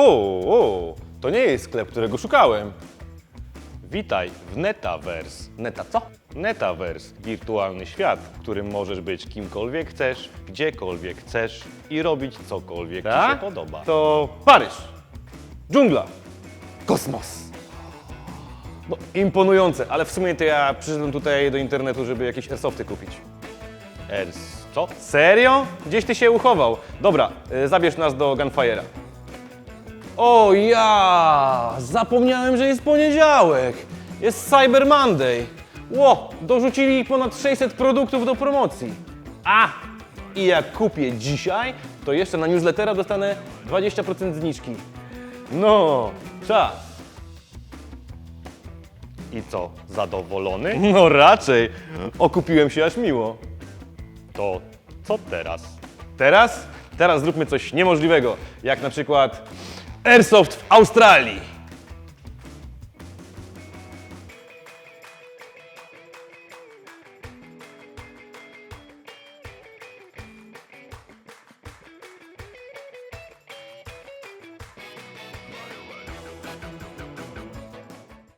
O, o, to nie jest sklep, którego szukałem. Witaj w Netaverse. Neta co? Netaverse, wirtualny świat, w którym możesz być kimkolwiek chcesz, gdziekolwiek chcesz i robić cokolwiek ci się podoba. To Paryż, dżungla, kosmos. No, imponujące, ale w sumie to ja przyszedłem tutaj do internetu, żeby jakieś airsofty kupić. Ers, co? Serio? Gdzieś ty się uchował. Dobra, y, zabierz nas do Gunfire'a. O ja! Zapomniałem, że jest poniedziałek. Jest Cyber Monday. Ło, dorzucili ponad 600 produktów do promocji. A! I jak kupię dzisiaj, to jeszcze na newslettera dostanę 20% zniżki. No, czas. I co, zadowolony? No raczej. Okupiłem się aż miło. To co teraz? Teraz? Teraz zróbmy coś niemożliwego, jak na przykład Airsoft w Australii.